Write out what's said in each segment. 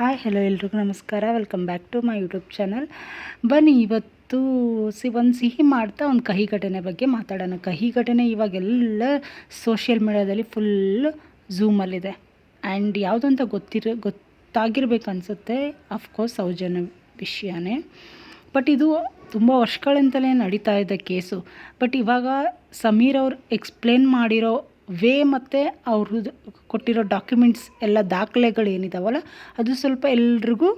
Hi hello ಎಲ್ರಿಗೂ ನಮಸ್ಕಾರ. Welcome back to my YouTube channel ಬನ್ನಿ, ಇವತ್ತು ಸಿ, ಒಂದು ಸಿಹಿ ಮಾಡ್ತಾ ಒಂದು ಕಹಿ ಘಟನೆ ಬಗ್ಗೆ ಮಾತಾಡೋಣ. ಕಹಿ ಘಟನೆ ಇವಾಗೆಲ್ಲ ಸೋಷಿಯಲ್ ಮೀಡ್ಯಾದಲ್ಲಿ ಫುಲ್ ಝೂಮಲ್ಲಿದೆ ಆ್ಯಂಡ್ ಯಾವುದು ಅಂತ ಗೊತ್ತಿರ, ಗೊತ್ತಾಗಿರ್ಬೇಕು ಅನಿಸುತ್ತೆ. ಅಫ್ಕೋರ್ಸ್ ಸೌಜನ್ಯ ವಿಷಯನೇ. ಬಟ್ ಇದು ತುಂಬ ವರ್ಷಗಳಿಂದಲೇ ನಡೀತಾ ಇದೆ ಕೇಸು ಬಟ್ ಇವಾಗ ಸಮೀರ್ ಅವ್ರು ಎಕ್ಸ್ಪ್ಲೇನ್ ಮಾಡಿರೋ ವೇ ಮತ್ತು ಅವರು ಕೊಟ್ಟಿರೋ ಡಾಕ್ಯುಮೆಂಟ್ಸ್ ಎಲ್ಲ ದಾಖಲೆಗಳು ಏನಿದಾವಲ್ಲ ಅದು ಸ್ವಲ್ಪ ಎಲ್ರಿಗೂ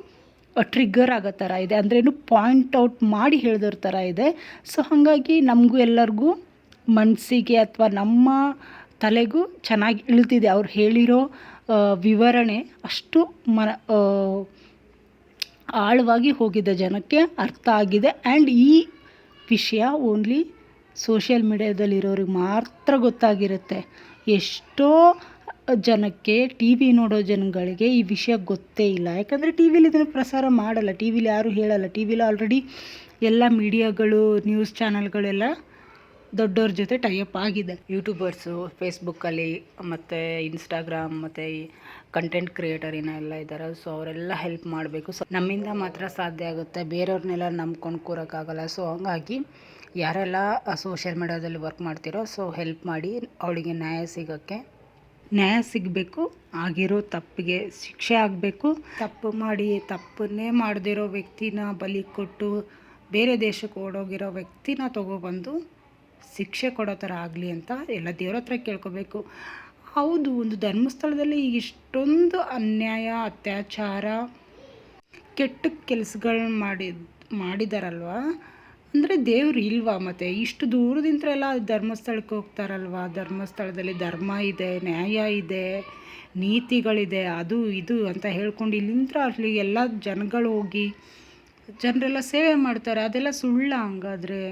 ಟ್ರಿಗ್ಗರ್ ಆಗೋ ಥರ ಇದೆ. ಏನು ಪಾಯಿಂಟ್ ಔಟ್ ಮಾಡಿ ಹೇಳಿದ್ರ ಥರ ಇದೆ. ಸೊ ಹಾಗಾಗಿ ನಮಗೂ ಎಲ್ಲರಿಗೂ ಮನಸ್ಸಿಗೆ ಅಥವಾ ನಮ್ಮ ತಲೆಗೂ ಚೆನ್ನಾಗಿ ಇಳ್ತಿದೆ ಅವ್ರು ಹೇಳಿರೋ ವಿವರಣೆ. ಅಷ್ಟು ಮನ ಆಳವಾಗಿ ಹೋಗಿದೆ ಜನಕ್ಕೆ ಅರ್ಥ ಆಗಿದೆ. ಆ್ಯಂಡ್ ಈ ವಿಷಯ ಓನ್ಲಿ ಸೋಷಿಯಲ್ ಮೀಡ್ಯಾದಲ್ಲಿರೋರಿಗೆ ಮಾತ್ರ ಗೊತ್ತಾಗಿರುತ್ತೆ. ಎಷ್ಟೋ ಜನಕ್ಕೆ ಟಿ ವಿ ನೋಡೋ ಜನಗಳಿಗೆ ಈ ವಿಷಯ ಗೊತ್ತೇ ಇಲ್ಲ. ಯಾಕಂದರೆ ಟಿ ವಿಲಿ ಇದನ್ನು ಪ್ರಸಾರ ಮಾಡಲ್ಲ. ಟಿ ವಿಲಿ ಯಾರೂ ಹೇಳಲ್ಲ. ಟಿ ವಿಲಿ ಆಲ್ರೆಡಿ ಎಲ್ಲ ಮೀಡಿಯಾಗಳು ನ್ಯೂಸ್ ಚಾನಲ್ಗಳೆಲ್ಲ ದೊಡ್ಡವ್ರ ಜೊತೆ ಟೈಅಪ್ ಆಗಿದೆ. ಯೂಟ್ಯೂಬರ್ಸು ಫೇಸ್ಬುಕ್ಕಲ್ಲಿ ಮತ್ತು ಇನ್ಸ್ಟಾಗ್ರಾಮ್ ಮತ್ತು ಕಂಟೆಂಟ್ ಕ್ರಿಯೇಟರ್ ಎಲ್ಲ ಇದ್ದಾರೆ ಸೊ ಅವರೆಲ್ಲ ಹೆಲ್ಪ್ ಮಾಡಬೇಕು. ಸೊ ನಮ್ಮಿಂದ ಮಾತ್ರ ಸಾಧ್ಯ ಆಗುತ್ತೆ. ಬೇರೆಯವ್ರನ್ನೆಲ್ಲ ನಂಬ್ಕೊಂಡು ಕೂರೋಕ್ಕಾಗಲ್ಲ. ಸೊ ಹಂಗಾಗಿ ಯಾರೆಲ್ಲ ಸೋಷಿಯಲ್ ಮೀಡ್ಯಾದಲ್ಲಿ ವರ್ಕ್ ಮಾಡ್ತಿರೋ ಸೊ ಹೆಲ್ಪ್ ಮಾಡಿ ಅವಳಿಗೆ ನ್ಯಾಯ ಸಿಗೋಕ್ಕೆ. ನ್ಯಾಯ ಸಿಗಬೇಕು. ಆಗಿರೋ ತಪ್ಪಿಗೆ ಶಿಕ್ಷೆ ಆಗಬೇಕು. ತಪ್ಪು ಮಾಡಿ ತಪ್ಪನ್ನೇ ಮಾಡದಿರೋ ವ್ಯಕ್ತಿನ ಬಲಿ ಕೊಟ್ಟು ಬೇರೆ ದೇಶಕ್ಕೆ ಓಡೋಗಿರೋ ವ್ಯಕ್ತಿನ ತಗೊಬಂದು ಶಿಕ್ಷೆ ಕೊಡೋ ಥರ ಆಗಲಿ ಅಂತ ಎಲ್ಲ ದೇವ್ರ ಹತ್ರ ಕೇಳ್ಕೋಬೇಕು. ಹೌದು, ಒಂದು ಧರ್ಮಸ್ಥಳದಲ್ಲಿ ಈಗ ಇಷ್ಟೊಂದು ಅನ್ಯಾಯ, ಅತ್ಯಾಚಾರ, ಕೆಟ್ಟ ಕೆಲಸಗಳನ್ನ ಮಾಡಿದ, ಮಾಡಿದಾರಲ್ವ? ಅಂದರೆ ದೇವ್ರು ಇಲ್ವಾ ಮತ್ತು? ಇಷ್ಟು ದೂರದಿಂದ ಎಲ್ಲ ಧರ್ಮಸ್ಥಳಕ್ಕೆ ಹೋಗ್ತಾರಲ್ವ? ಧರ್ಮಸ್ಥಳದಲ್ಲಿ ಧರ್ಮ ಇದೆ, ನ್ಯಾಯ ಇದೆ, ನೀತಿಗಳಿದೆ, ಅದು ಇದು ಅಂತ ಹೇಳ್ಕೊಂಡು ಇಲ್ಲಿಂದ ಅಲ್ಲಿ ಎಲ್ಲ ಜನಗಳು ಹೋಗಿ, ಜನರೆಲ್ಲ ಸೇವೆ ಮಾಡ್ತಾರೆ. ಅದೆಲ್ಲ ಸುಳ್ಳ ಹಂಗಾದ್ರೆ?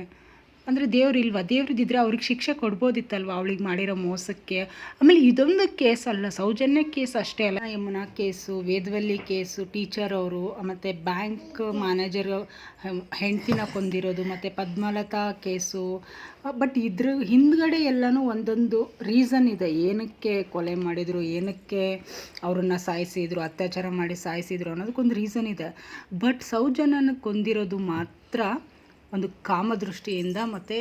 ಅಂದರೆ ದೇವ್ರು ಇಲ್ವಾ? ದೇವ್ರದ್ದಿದ್ರೆ ಅವ್ರಿಗೆ ಶಿಕ್ಷೆ ಕೊಡ್ಬೋದಿತ್ತಲ್ವ ಅವಳಿಗೆ ಮಾಡಿರೋ ಮೋಸಕ್ಕೆ? ಆಮೇಲೆ ಇದೊಂದು ಕೇಸ್ ಅಲ್ಲ, ಸೌಜನ್ಯ ಕೇಸ್ ಅಷ್ಟೇ ಅಲ್ಲ. Yamuna case, Vedavalli case, teacher ಅವರು, ಮತ್ತು ಬ್ಯಾಂಕ್ ಮ್ಯಾನೇಜರ್ ಹೆಂಡ್ತಿನ ಕೊಂದಿರೋದು, ಮತ್ತು ಪದ್ಮಲತಾ ಕೇಸು. ಬಟ್ ಇದ್ರ ಹಿಂದ್ಗಡೆ ಎಲ್ಲನೂ ಒಂದೊಂದು ರೀಸನ್ ಇದೆ. ಏನಕ್ಕೆ ಕೊಲೆ ಮಾಡಿದರು, ಏನಕ್ಕೆ ಅವ್ರನ್ನ ಸಾಯಿಸಿದ್ರು, ಅತ್ಯಾಚಾರ ಮಾಡಿ ಸಾಯಿಸಿದ್ರು ಅನ್ನೋದಕ್ಕೊಂದು ರೀಸನ್ ಇದೆ. ಬಟ್ ಸೌಜನ್ಯನ ಕೊಂದಿರೋದು ಮಾತ್ರ ಒಂದು ಕಾಮದೃಷ್ಟಿಯಿಂದ ಮತ್ತು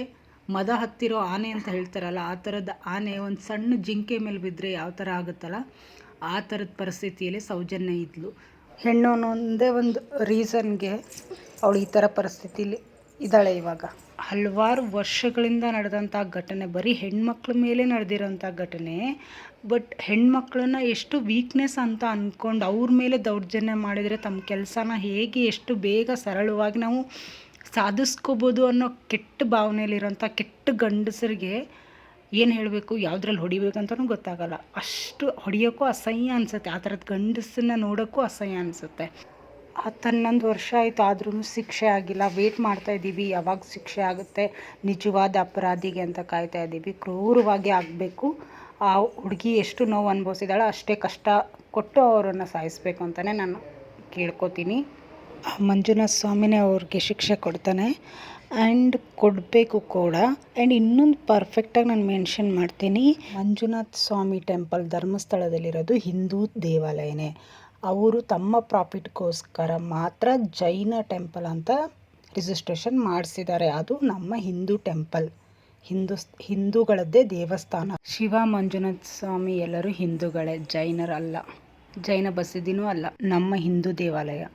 ಮದ ಹತ್ತಿರೋ ಆನೆ ಅಂತ ಹೇಳ್ತಾರಲ್ಲ, ಆ ಥರದ ಆನೆ ಒಂದು ಸಣ್ಣ ಜಿಂಕೆ ಮೇಲೆ ಬಿದ್ದರೆ ಯಾವ ಥರ ಆಗುತ್ತಲ್ಲ, ಆ ಥರದ ಪರಿಸ್ಥಿತಿಯಲ್ಲಿ ಸೌಜನ್ಯ ಇದ್ಲು. ಹೆಣ್ಣು ಒಂದೇ ಒಂದು ರೀಸನ್ಗೆ ಅವಳು ಈ ಥರ ಪರಿಸ್ಥಿತಿಲಿ ಇದ್ದಾಳೆ ಇವಾಗ. ಹಲವಾರು ವರ್ಷಗಳಿಂದ ನಡೆದಂಥ ಘಟನೆ, ಬರೀ ಹೆಣ್ಮಕ್ಳ ಮೇಲೆ ನಡೆದಿರೋಂಥ ಘಟನೆ ಬಟ್ ಹೆಣ್ಮಕ್ಳನ್ನ ಎಷ್ಟು ವೀಕ್ನೆಸ್ ಅಂತ ಅಂದ್ಕೊಂಡು ಅವ್ರ ಮೇಲೆ ದೌರ್ಜನ್ಯ ಮಾಡಿದರೆ ತಮ್ಮ ಕೆಲಸನ ಹೇಗೆ ಎಷ್ಟು ಬೇಗ ಸರಳವಾಗಿ ನಾವು ಸಾಧಿಸ್ಕೋಬೋದು ಅನ್ನೋ ಕೆಟ್ಟ ಭಾವನೆಯಲ್ಲಿರೋಂಥ ಕೆಟ್ಟ ಗಂಡಸರಿಗೆ ಏನು ಹೇಳಬೇಕು, ಯಾವುದ್ರಲ್ಲಿ ಹೊಡಿಬೇಕಂತನೂ ಗೊತ್ತಾಗಲ್ಲ. ಅಷ್ಟು ಹೊಡಿಯೋಕ್ಕೂ ಅಸಹ್ಯ ಅನಿಸುತ್ತೆ. ಆ ಥರದ ಗಂಡಸನ್ನ ನೋಡೋಕ್ಕೂ ಅಸಹ್ಯ ಅನಿಸುತ್ತೆ. ಹನ್ನೊಂದು ವರ್ಷ ಆಯಿತು ಆದ್ರೂ ಶಿಕ್ಷೆ ಆಗಿಲ್ಲ. ವೇಟ್ ಮಾಡ್ತಾ ಇದ್ದೀವಿ, ಯಾವಾಗ ಶಿಕ್ಷೆ ಆಗುತ್ತೆ, ನಿಜವಾದ ಅಪರಾಧಿಗೆ ಅಂತ ಕಾಯ್ತಾ ಇದ್ದೀವಿ. ಕ್ರೂರವಾಗಿ ಆಗಬೇಕು. ಆ ಹುಡುಗಿ ಎಷ್ಟು ನೋವು ಅನುಭವಿಸಿದಾಳೋ ಅಷ್ಟೇ ಕಷ್ಟ ಕೊಟ್ಟು ಅವರನ್ನು ಸಾಯಿಸಬೇಕು ಅಂತಲೇ ನಾನು ಕೇಳ್ಕೊತೀನಿ. ಮಂಜುನಾಥ ಸ್ವಾಮಿನೇ ಅವ್ರಿಗೆ ಶಿಕ್ಷೆ ಕೊಡ್ತಾನೆ. ಆ್ಯಂಡ್ ಕೊಡಬೇಕು ಕೂಡ. ಆ್ಯಂಡ್ ಇನ್ನೊಂದು ಪರ್ಫೆಕ್ಟಾಗಿ ನಾನು ಮೆನ್ಷನ್ ಮಾಡ್ತೀನಿ. ಮಂಜುನಾಥ ಸ್ವಾಮಿ ಟೆಂಪಲ್ ಧರ್ಮಸ್ಥಳದಲ್ಲಿರೋದು ಹಿಂದೂ ದೇವಾಲಯನೇ. ಅವರು ತಮ್ಮ ಪ್ರಾಫಿಟ್ಗೋಸ್ಕರ ಮಾತ್ರ ಜೈನ ಟೆಂಪಲ್ ಅಂತ ರಿಜಿಸ್ಟ್ರೇಷನ್ ಮಾಡಿಸಿದ್ದಾರೆ. ಅದು ನಮ್ಮ ಹಿಂದೂ ಟೆಂಪಲ್ ಹಿಂದೂ ಹಿಂದೂಗಳದ್ದೇ ದೇವಸ್ಥಾನ. ಶಿವ, ಮಂಜುನಾಥ ಸ್ವಾಮಿ ಎಲ್ಲರೂ ಹಿಂದೂಗಳೇ. ಜೈನರಲ್ಲ. ಜೈನ ಬಸದಿನೂ ಅಲ್ಲ. ನಮ್ಮ ಹಿಂದೂ ದೇವಾಲಯ.